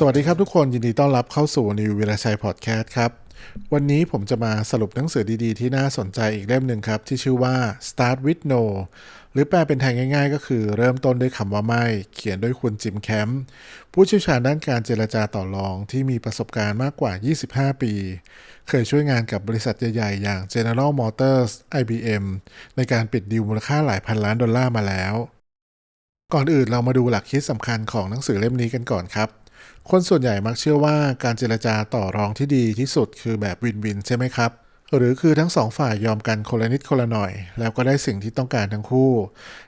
สวัสดีครับทุกคนยินดีต้อนรับเข้าสู่นิววิรชัยพอดแคสต์ครับ วันนี้ผมจะมาสรุปหนังสือดีๆ ที่น่าสนใจอีกเล่มหนึ่งครับ ที่ชื่อว่า Start with No หรือแปลเป็นไทยง่ายๆ ก็คือเริ่มต้นด้วยคำว่าไม่ เขียนโดยคุณจิมแคมป์ผู้เชี่ยวชาญด้านการเจรจาต่อรองที่มีประสบการณ์มากกว่า 25 ปี เคยช่วยงานกับบริษัทใหญ่ๆ อย่าง General Motors IBM ในการปิดดีลมูลค่าหลายพันล้านดอลลาร์มาแล้ว ก่อนอื่นเรามาดูหลักคิดสำคัญของหนังสือเล่มนี้กันก่อนครับ คนส่วนใหญ่มักเชื่อว่าการเจรจาต่อรองที่ดีที่สุดคือแบบวินวินใช่ไหมครับ หรือคือทั้งสองฝ่ายยอมกันคนละนิดคนละหน่อย แล้วก็ได้สิ่งที่ต้องการทั้งคู่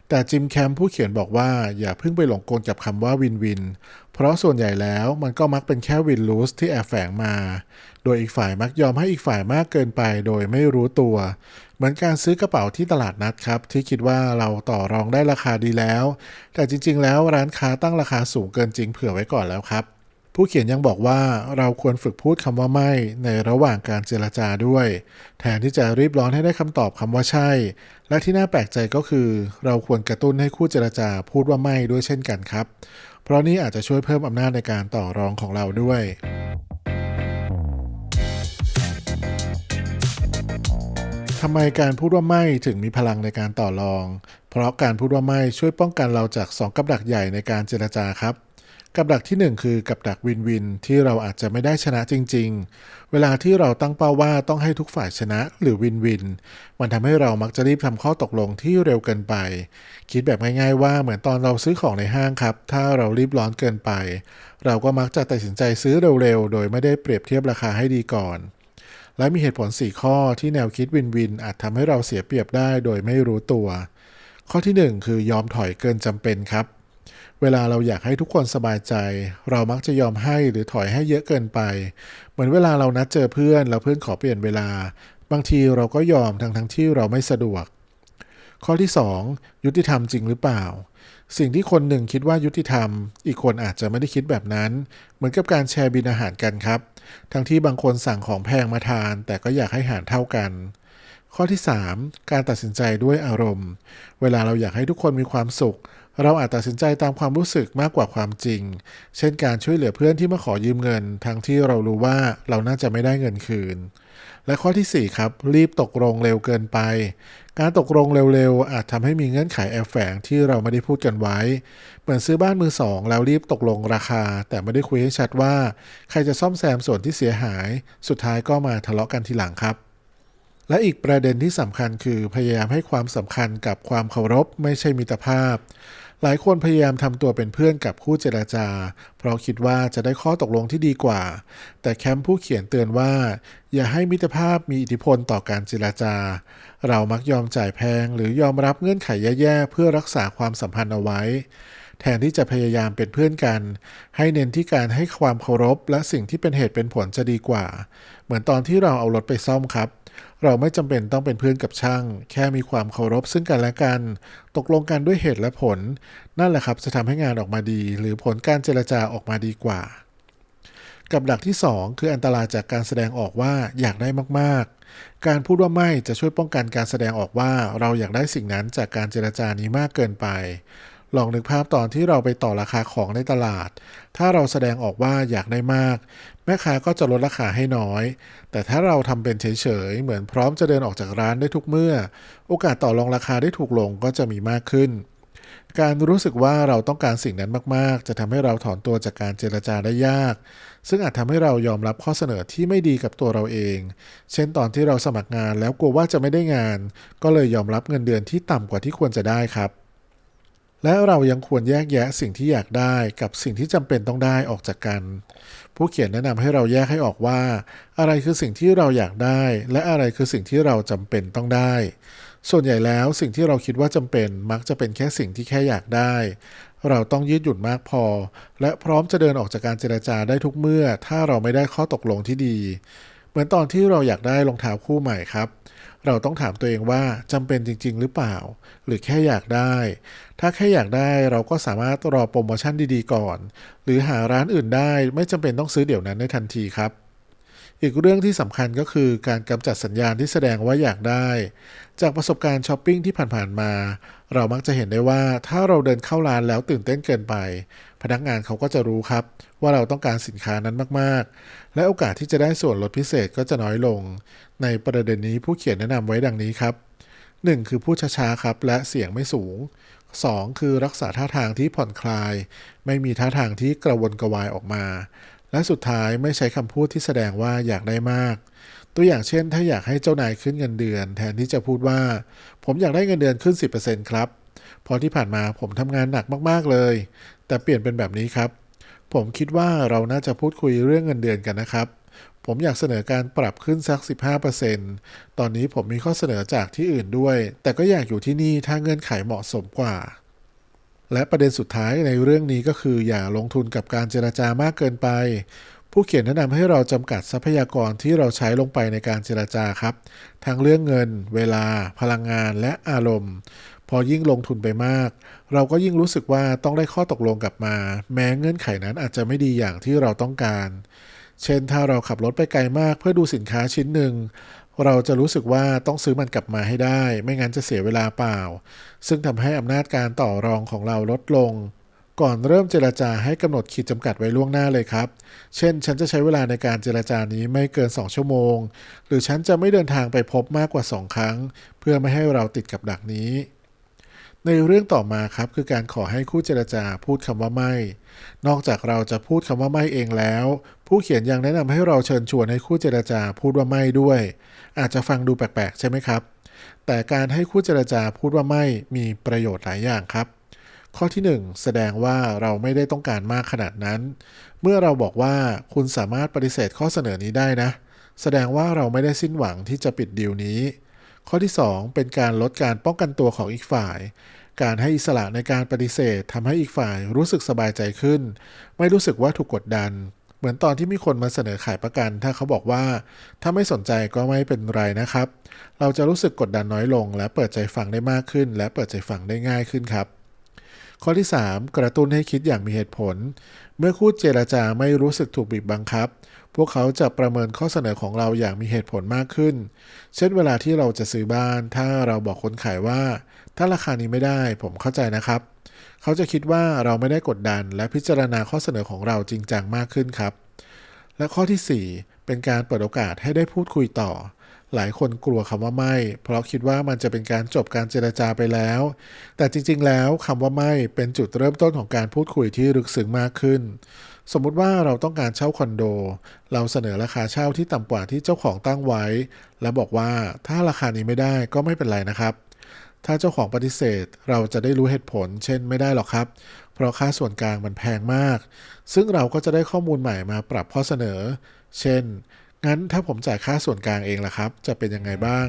แต่จิมแคมป์ผู้เขียนบอกว่าอย่าเพิ่งไปหลงกลกับคำว่าวินวิน เพราะส่วนใหญ่แล้วมันก็มักเป็นแค่วินลูสที่แอบแฝงมา โดยอีกฝ่ายมักยอมให้อีกฝ่ายมากเกินไปโดยไม่รู้ตัว เหมือนการซื้อกระเป๋าที่ตลาดนัดครับ ที่คิดว่าเราต่อรองได้ราคาดีแล้ว แต่จริง ๆ แล้วร้านค้าตั้งราคาสูงเกินจริงเผื่อไว้ก่อนแล้วครับ ผู้เขียนยังบอกว่าเราควรฝึกพูดคำว่าไม่ในระหว่างการเจรจาด้วย แทนที่จะรีบร้อนให้ได้คำตอบคำว่าใช่ และที่น่าแปลกใจก็คือ เราควรกระตุ้นให้คู่เจรจาพูดว่าไม่ด้วยเช่นกันครับ เพราะนี่อาจจะช่วยเพิ่มอำนาจในการต่อรองของเราด้วยทำไมการพูดว่าไม่ถึงมีพลังในการต่อรอง เพราะการพูดว่าไม่ช่วยป้องกันเราจาก2กับดักใหญ่ในการเจรจาครับ กับดักที่ 1 คือกับดักวินวินที่เราอาจจะไม่ได้ชนะจริง ๆ เวลาที่เราตั้งเป้าว่าต้องให้ทุกฝ่ายชนะหรือวินวิน มันทำให้เรามักจะรีบทำข้อตกลงที่เร็วเกินไป คิดแบบง่ายๆว่าเหมือนตอนเราซื้อของในห้างครับ ถ้าเรารีบร้อนเกินไป เราก็มักจะตัดสินใจซื้อเร็วๆ โดยไม่ได้เปรียบเทียบราคาให้ดีก่อน และมีเหตุผล 4 ข้อที่แนวคิดวินวิน อาจทำให้เราเสียเปรียบได้โดยไม่รู้ตัว ข้อที่ 1 คือยอมถอยเกินจำเป็นครับ เวลาเราอยากให้ทุกคนสบายใจ เรามักจะยอมให้หรือถอยให้เยอะเกินไป เหมือนเวลาเรานัดเจอเพื่อนแล้วเพื่อนขอเปลี่ยนเวลา บางทีเราก็ยอมทั้งทั้งที่เราไม่สะดวก ข้อที่ 2 ยุติธรรมจริงหรือเปล่า สิ่งที่คนหนึ่งคิดว่ายุติธรรม อีกคนอาจจะไม่ได้คิดแบบนั้น เหมือนกับการแชร์บินอาหารกันครับ ทั้งที่บางคนสั่งของแพงมาทาน แต่ก็อยากให้หารเท่ากันข้อที่ 3 การตัดสินใจด้วยอารมณ์ เวลาเราอยากให้ทุกคนมีความสุข เราอาจตัดสินใจตามความรู้สึกมากกว่าความจริง เช่นการช่วยเหลือเพื่อนที่มาขอยืมเงิน ทั้งที่เรารู้ว่าเราน่าจะไม่ได้เงินคืน และข้อที่ 4 ครับ รีบตกลงเร็วเกินไป การตกลงเร็วๆ อาจทำให้มีเงื่อนไขแอบแฝงที่เราไม่ได้พูดกันไว้ เหมือนซื้อบ้านมือสองแล้วรีบตกลงราคา แต่ไม่ได้คุยให้ชัดว่า ใครจะซ่อมแซมส่วนที่เสียหาย สุดท้ายก็มาทะเลาะกันทีหลังครับและอีกประเด็นที่สำคัญคือพยายามให้ความสำคัญกับความเคารพไม่ใช่มิตรภาพ หลายคนพยายามทำตัวเป็นเพื่อนกับคู่เจรจา เพราะคิดว่าจะได้ข้อตกลงที่ดีกว่า แต่แคมป์ผู้เขียนเตือนว่า อย่าให้มิตรภาพมีอิทธิพลต่อการเจรจา เรามักยอมจ่ายแพงหรือยอมรับเงื่อนไขแย่ๆเพื่อรักษาความสัมพันธ์เอาไว้ แทนที่จะพยายามเป็นเพื่อนกัน ให้เน้นที่การให้ความเคารพและสิ่งที่เป็นเหตุเป็นผลจะดีกว่า เหมือนตอนที่เราเอารถไปซ่อมครับ เราไม่จำเป็นต้องเป็นเพื่อนกับช่าง แค่มีความเคารพซึ่งกันและกัน ตกลงกันด้วยเหตุและผล นั่นแหละครับจะทำให้งานออกมาดี หรือผลการเจรจาออกมาดีกว่า กับดักที่ 2 คืออันตรายจากการแสดงออกว่าอยากได้มากๆ การพูดว่าไม่จะช่วยป้องกันการแสดงออกว่าเราอยากได้สิ่งนั้นจากการเจรจานี้มากเกินไปลองนึกภาพตอนที่เราไปต่อราคาของในตลาด ถ้าเราแสดงออกว่าอยากได้มาก แม่ค้าก็จะลดราคาให้น้อย แต่ถ้าเราทำเป็นเฉยๆ เหมือนพร้อมจะเดินออกจากร้านได้ทุกเมื่อ โอกาสต่อรองราคาได้ถูกลงก็จะมีมากขึ้น การรู้สึกว่าเราต้องการสิ่งนั้นมากๆ จะทำให้เราถอนตัวจากการเจรจาได้ยาก ซึ่งอาจทำให้เรายอมรับข้อเสนอที่ไม่ดีกับตัวเราเอง เช่นตอนที่เราสมัครงานแล้วกลัวว่าจะไม่ได้งาน ก็เลยยอมรับเงินเดือนที่ต่ำกว่าที่ควรจะได้ครับ และเรายังควรแยกแยะสิ่งที่อยากได้กับสิ่งที่จำเป็นต้องได้ออกจากกัน ผู้เขียนแนะนำให้เราแยกให้ออกว่า อะไรคือสิ่งที่เราอยากได้ และอะไรคือสิ่งที่เราจำเป็นต้องได้ ส่วนใหญ่แล้วสิ่งที่เราคิดว่าจำเป็นมักจะเป็นแค่สิ่งที่แค่อยากได้ เราต้องยืดหยุ่นมากพอ และพร้อมจะเดินออกจากการเจรจาได้ทุกเมื่อ ถ้าเราไม่ได้ข้อตกลงที่ดี เหมือนตอนที่เราอยากได้รองเท้าคู่ใหม่ครับ เราต้องถามตัวเองว่าจำเป็นจริง ๆ หรือเปล่า หรือแค่อยากได้ ถ้าแค่อยากได้เราก็สามารถรอโปรโมชั่นดีๆ ก่อน หรือหาร้านอื่นได้ไม่จำเป็นต้องซื้อเดี๋ยวนั้นในทันทีครับ อีกเรื่องที่สำคัญก็คือการกำจัดสัญญาณที่แสดงว่าอยากได้ จากประสบการณ์ช้อปปิ้งที่ผ่านๆมา เรามักจะเห็นได้ว่าถ้าเราเดินเข้าร้านแล้วตื่นเต้นเกินไป พนักงานเขาก็จะรู้ครับ ว่าเราต้องการสินค้านั้นมากๆ และโอกาสที่จะได้ส่วนลดพิเศษก็จะน้อยลง ในประเด็นนี้ผู้เขียนแนะนำไว้ดังนี้ครับ 1. คือพูดช้าๆครับ และเสียงไม่สูง 2. คือรักษาท่าทางที่ผ่อนคลาย ไม่มีท่าทางที่กระวนกระวายออกมา และสุดท้ายไม่ใช้คำพูดที่แสดงว่าอยากได้มาก ตัวอย่างเช่น ถ้าอยากให้เจ้านายขึ้นเงินเดือน แทนที่จะพูดว่า ผมอยากได้เงินเดือนขึ้น 10%ครับเพราะที่ผ่านมาผมทำงานหนักมากๆเลย แต่เปลี่ยนเป็นแบบนี้ครับ ผมคิดว่าเราน่าจะพูดคุยเรื่องเงินเดือนกันนะครับ ผมอยากเสนอการปรับขึ้นสัก 15%ตอนนี้ผมมีข้อเสนอจากที่อื่นด้วย แต่ก็อยากอยู่ที่นี่ถ้าเงื่อนไขเหมาะสมกว่า และประเด็นสุดท้ายในเรื่องนี้ก็คืออย่าลงทุนกับการเจราจามากเกินไป ผู้เขียนแนะนำให้เราจำกัดทรัพยากรที่เราใช้ลงไปในการเจราจาครับ ทั้งเรื่องเงิน เวลา พลังงาน และอารมณ์ พอยิ่งลงทุนไปมาก เราก็ยิ่งรู้สึกว่าต้องได้ข้อตกลงกลับมา แม้เงื่อนไขนั้นอาจจะไม่ดีอย่างที่เราต้องการเช่นถ้าเราขับรถไปไกลมากเพื่อดูสินค้าชิ้นหนึ่ง เราจะรู้สึกว่าต้องซื้อมันกลับมาให้ได้ ไม่งั้นจะเสียเวลาเปล่า ซึ่งทำให้อำนาจการต่อรองของเราลดลง ก่อนเริ่มเจรจาให้กำหนดขีดจำกัดไว้ล่วงหน้าเลยครับ เช่น ฉันจะใช้เวลาในการเจรจานี้ไม่เกิน 2 ชั่วโมง หรือฉันจะไม่เดินทางไปพบมากกว่า 2 ครั้ง เพื่อไม่ให้เราติดกับดักนี้ ในเรื่องต่อมาครับคือการขอให้คู่เจรจาพูดคำว่าไม่ นอกจากเราจะพูดคำว่าไม่เองแล้ว ผู้เขียนยังแนะนำให้เราเชิญชวนให้คู่เจรจาพูดว่าไม่ด้วย อาจจะฟังดูแปลกๆ ใช่ไหมครับ แต่การให้คู่เจรจาพูดว่าไม่มีประโยชน์หลายอย่างครับ ข้อที่ 1 แสดงว่าเราไม่ได้ต้องการมากขนาดนั้น เมื่อเราบอกว่าคุณสามารถปฏิเสธข้อเสนอนี้ได้นะ แสดงว่าเราไม่ได้สิ้นหวังที่จะปิดดีลนี้ข้อที่ 2 เป็นการลดการป้องกันตัวของอีกฝ่าย การให้อิสระในการปฏิเสธทำให้อีกฝ่ายรู้สึกสบายใจขึ้น ไม่รู้สึกว่าถูกกดดัน เหมือนตอนที่มีคนมาเสนอขายประกัน ถ้าเขาบอกว่า ถ้าไม่สนใจก็ไม่เป็นไรนะครับ เราจะรู้สึกกดดันน้อยลง และเปิดใจฟังได้มากขึ้น และเปิดใจฟังได้ง่ายขึ้นครับ ข้อที่ 3 กระตุ้นให้คิดอย่างมีเหตุผล เมื่อคู่เจราจาไม่รู้สึกถูกบีบบังคับ พวกเขาจะประเมินข้อเสนอของเราอย่างมีเหตุผลมากขึ้น เช่นเวลาที่เราจะซื้อบ้าน ถ้าเราบอกคนขายว่า ถ้าราคานี้ไม่ได้ผมเข้าใจนะครับ เขาจะคิดว่าเราไม่ได้กดดัน และพิจารณาข้อเสนอของเราจริงจังมากขึ้นครับ และข้อที่ 4 เป็นการเปิดโอกาสให้ได้พูดคุยต่อ หลายคนกลัวคำว่าไม่ เพราะคิดว่ามันจะเป็นการจบการเจรจาไปแล้ว แต่จริง ๆ แล้วคำว่าไม่เป็นจุดเริ่มต้นของการพูดคุยที่ลึกซึ้งมากขึ้น สมมุติว่าเราต้องการเช่าคอนโด เราเสนอราคาเช่าที่ต่ำกว่าที่เจ้าของตั้งไว้ และบอกว่าถ้าราคานี้ไม่ได้ก็ไม่เป็นไรนะครับถ้าเจ้าของปฏิเสธเราจะได้รู้เหตุผล เช่นไม่ได้หรอกครับ เพราะค่าส่วนกลางมันแพงมาก ซึ่งเราก็จะได้ข้อมูลใหม่มาปรับข้อเสนอ เช่น งั้นถ้าผมจ่ายค่าส่วนกลางเองล่ะครับ จะเป็นยังไงบ้าง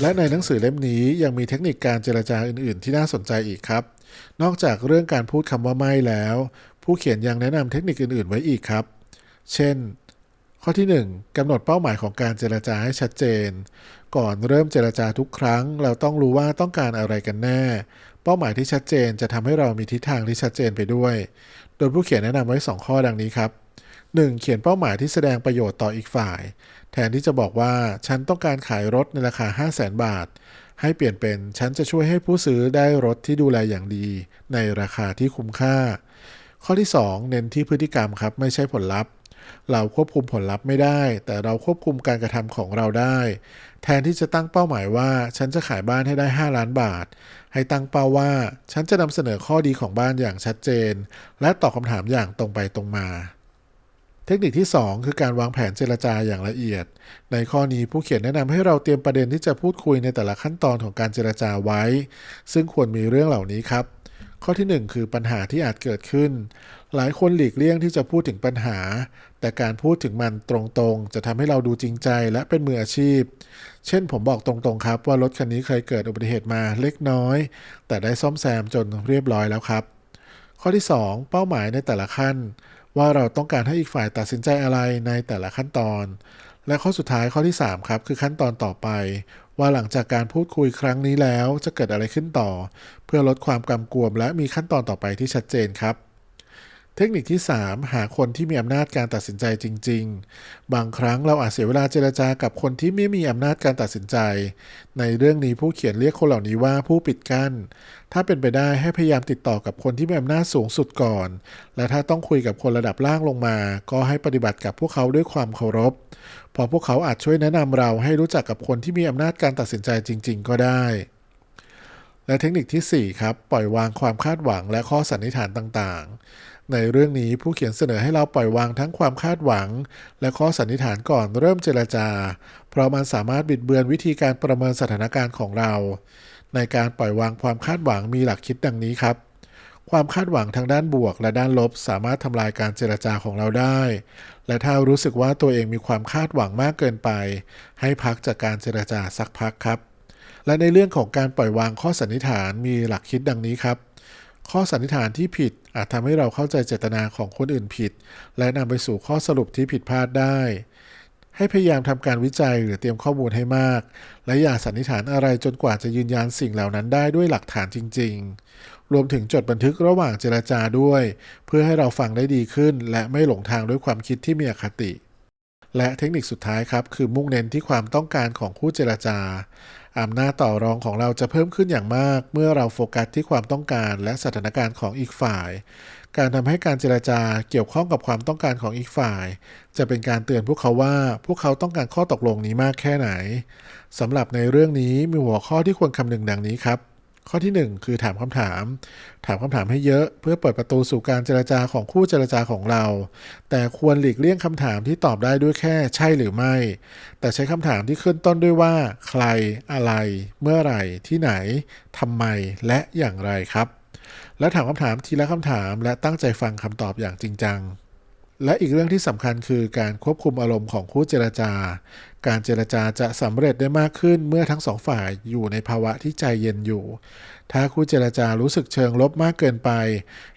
และในหนังสือเล่มนี้ยังมีเทคนิคการเจรจาอื่น ๆ ที่น่าสนใจอีกครับ นอกจากเรื่องการพูดคำว่าไม่แล้ว ผู้เขียนยังแนะนำเทคนิคอื่น ๆ ไว้อีกครับ เช่น ข้อที่ 1กำหนดเป้าหมายของการเจรจาให้ชัดเจน ก่อนเริ่มเจรจาทุกครั้ง เราต้องรู้ว่าต้องการอะไรกันแน่ เป้าหมายที่ชัดเจนจะทำให้เรามีทิศทางที่ชัดเจนไปด้วย โดยผู้เขียนแนะนำไว้ 2 ข้อดังนี้ครับ 1. เขียนเป้าหมายที่แสดงประโยชน์ต่ออีกฝ่าย แทนที่จะบอกว่าฉันต้องการขายรถในราคา 5 0 0แสนบาท ให้เปลี่ยนเป็นฉันจะช่วยให้ผู้ซื้อได้รถที่ดูแลอย่างดี ในราคาที่คุ้มค่า ข้อที่ 2 เน้นที่พฤติกรรมครับไม่ใช่ผลลัพธ์ เราควบคุมผลลัพธ์ไม่ได้ แต่เราควบคุมการกระทำของเราได้ แทนที่จะตั้งเป้าหมายว่า ฉันจะขายบ้านให้ได้ 5 ล้านบาท ให้ตั้งเป้าว่า ฉันจะนำเสนอข้อดีของบ้านอย่างชัดเจน และตอบคำถามอย่างตรงไปตรงมาเทคนิคที่ 2 คือการวางแผนเจรจาอย่างละเอียด ในข้อนี้ผู้เขียนแนะนำให้เราเตรียมประเด็นที่จะพูดคุยในแต่ละขั้นตอนของการเจรจาไว้ ซึ่งควรมีเรื่องเหล่านี้ครับ ข้อที่ 1 คือปัญหาที่อาจเกิดขึ้น หลายคนหลีกเลี่ยงที่จะพูดถึงปัญหา แต่การพูดถึงมันตรงๆ จะทำให้เราดูจริงใจและเป็นมืออาชีพ เช่นผมบอกตรงๆครับว่ารถคันนี้เคยเกิดอุบัติเหตุมาเล็กน้อย แต่ได้ซ่อมแซมจนเรียบร้อยแล้วครับ ข้อที่ 2 เป้าหมายในแต่ละขั้น ว่าเราต้องการให้อีกฝ่ายตัดสินใจอะไรในแต่ละขั้นตอน และข้อสุดท้ายข้อที่ 3 ครับ คือขั้นตอนต่อไป ว่าหลังจากการพูดคุยครั้งนี้แล้วจะเกิดอะไรขึ้นต่อ เพื่อลดความกังวลและมีขั้นตอนต่อไปที่ชัดเจนครับ เทคนิคที่ 3 หาคนที่มีอำนาจการตัดสินใจจริง ๆ บางครั้งเราอาจเสียเวลาเจรจากับคนที่ไม่มีอำนาจการตัดสินใจ ในเรื่องนี้ผู้เขียนเรียกคนเหล่านี้ว่าผู้ปิดกั้น ถ้าเป็นไปได้ให้พยายามติดต่อกับคนที่มีอำนาจสูงสุดก่อน และถ้าต้องคุยกับคนระดับล่างลงมา ก็ให้ปฏิบัติกับพวกเขาด้วยความเคารพเพอพวกเขาอาจช่วยแนะนำเราให้รู้จักกับคนที่มีอำนาจการตัดสินใจจริง ๆ ก็ได้และเทคนิคทีสี่4 ครับ ปล่อยวางความคาดหวังและข้อสันนิษฐานต่างๆ ในเรื่องนี้ผู้เขียนเสนอให้เราปล่อยวางทั้งความคาดหวัง และข้อสันนิษฐานก่อนเริ่มเจรจา เพราะมันสามารถบิดเบือนวิธีการประเมินสถานการณ์ของเรา ในการปล่อยวางความคาดหวังมีหลักคิดดังนี้ครับ ความคาดหวังทางด้านบวกและด้านลบสามารถทำลายการเจรจาของเราได้ และถ้ารู้สึกว่าตัวเองมีความคาดหวังมากเกินไป ให้พักจากการเจรจาสักพักครับ และในเรื่องของการปล่อยวางข้อสันนิษฐานมีหลักคิดดังนี้ครับ ข้อสันนิษฐานที่ผิดอาจทำให้เราเข้าใจเจตนาของคนอื่นผิด และนำไปสู่ข้อสรุปที่ผิดพลาดได้ ให้พยายามทำการวิจัยหรือเตรียมข้อมูลให้มาก และอย่าสันนิษฐานอะไรจนกว่าจะยืนยันสิ่งเหล่านั้นได้ด้วยหลักฐานจริง ๆ รวมถึงจดบันทึกระหว่างเจรจาด้วย เพื่อให้เราฟังได้ดีขึ้น และไม่หลงทางด้วยความคิดที่มีอคติและเทคนิคสุดท้ายครับ คือมุ่งเน้นที่ความต้องการของคู่เจรจา อำนาจต่อรองของเราจะเพิ่มขึ้นอย่างมาก เมื่อเราโฟกัสที่ความต้องการและสถานการณ์ของอีกฝ่าย การทำให้การเจรจาเกี่ยวข้องกับความต้องการของอีกฝ่าย จะเป็นการเตือนพวกเขาว่าพวกเขาต้องการข้อตกลงนี้มากแค่ไหนสำหรับในเรื่องนี้มีหัวข้อที่ควรคำนึงดังนี้ครับ ข้อที่ 1 คือถามคำถาม ถามคำถามให้เยอะ เพื่อเปิดประตูสู่การเจรจาของคู่เจรจาของเรา แต่ควรหลีกเลี่ยงคำถามที่ตอบได้ด้วยแค่ใช่หรือไม่ แต่ใช้คำถามที่ขึ้นต้นด้วยว่า ใคร อะไร เมื่อไหร่ ที่ไหนทำไม และอย่างไรครับ และถามคำถามทีละคำถาม และตั้งใจฟังคำตอบอย่างจริงจังและอีกเรื่องที่สำคัญคือการควบคุมอารมณ์ของคู่เจรจา การเจรจาจะสำเร็จได้มากขึ้นเมื่อทั้งสองฝ่ายอยู่ในภาวะที่ใจเย็นอยู่ ถ้าคู่เจรจารู้สึกเชิงลบมากเกินไป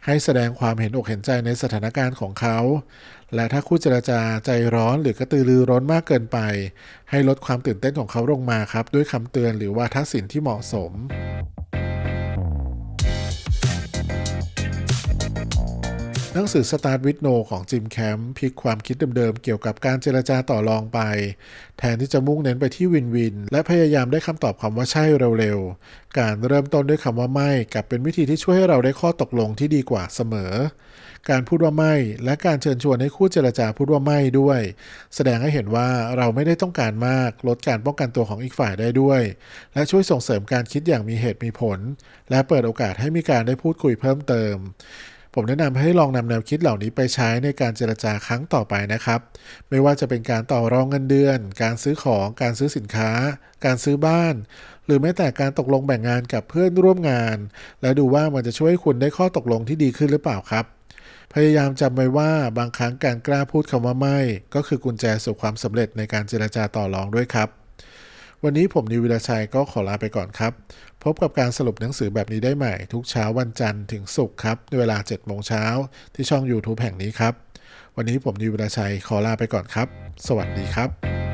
ให้แสดงความเห็นอกเห็นใจในสถานการณ์ของเขา และถ้าคู่เจรจาใจร้อนหรือกระตือรือร้นมากเกินไป ให้ลดความตื่นเต้นของเขาลงมาครับ ด้วยคำเตือนหรือว่าทักษิณที่เหมาะสม หนังสือ Start with No ของจิมแคมป์พลิกความคิดเดิมๆ เกี่ยวกับการเจรจาต่อรองไป แทนที่จะมุ่งเน้นไปที่วินวิน และพยายามได้คำตอบคำว่าใช่เร็วๆ การเริ่มต้นด้วยคำว่าไม่กลับเป็นวิธีที่ช่วยให้เราได้ข้อตกลงที่ดีกว่าเสมอ การพูดว่าไม่ และการเชิญชวนให้คู่เจรจาพูดว่าไม่ด้วย แสดงให้เห็นว่าเราไม่ได้ต้องการมาก ลดการป้องกันตัวของอีกฝ่ายได้ด้วย และช่วยส่งเสริมการคิดอย่างมีเหตุมีผล และเปิดโอกาสให้มีการได้พูดคุยเพิ่มเติม ผมแนะนำให้ลองนำแนวคิดเหล่านี้ไปใช้ในการเจรจาครั้งต่อไปนะครับ ไม่ว่าจะเป็นการต่อรองเงินเดือน การซื้อของ การซื้อสินค้า การซื้อบ้าน หรือแม้แต่การตกลงแบ่งงานกับเพื่อนร่วมงาน และดูว่ามันจะช่วยคุณได้ข้อตกลงที่ดีขึ้นหรือเปล่าครับพยายามจำไว้ว่าบางครั้งการกล้าพูดคำว่าไม่ ก็คือกุญแจสู่ความสำเร็จในการเจรจาต่อรองด้วยครับ วันนี้ผมนิววิลาชัยก็ขอลาไปก่อนครับ พบกับการสรุปหนังสือแบบนี้ได้ใหม่ ทุกเช้าวันจันทร์ถึงศุกร์ครับในเวลา7โมงเช้าที่ช่อง YouTube แห่งนี้ครับ วันนี้ผมนิววิลาชัยขอลาไปก่อนครับ สวัสดีครับ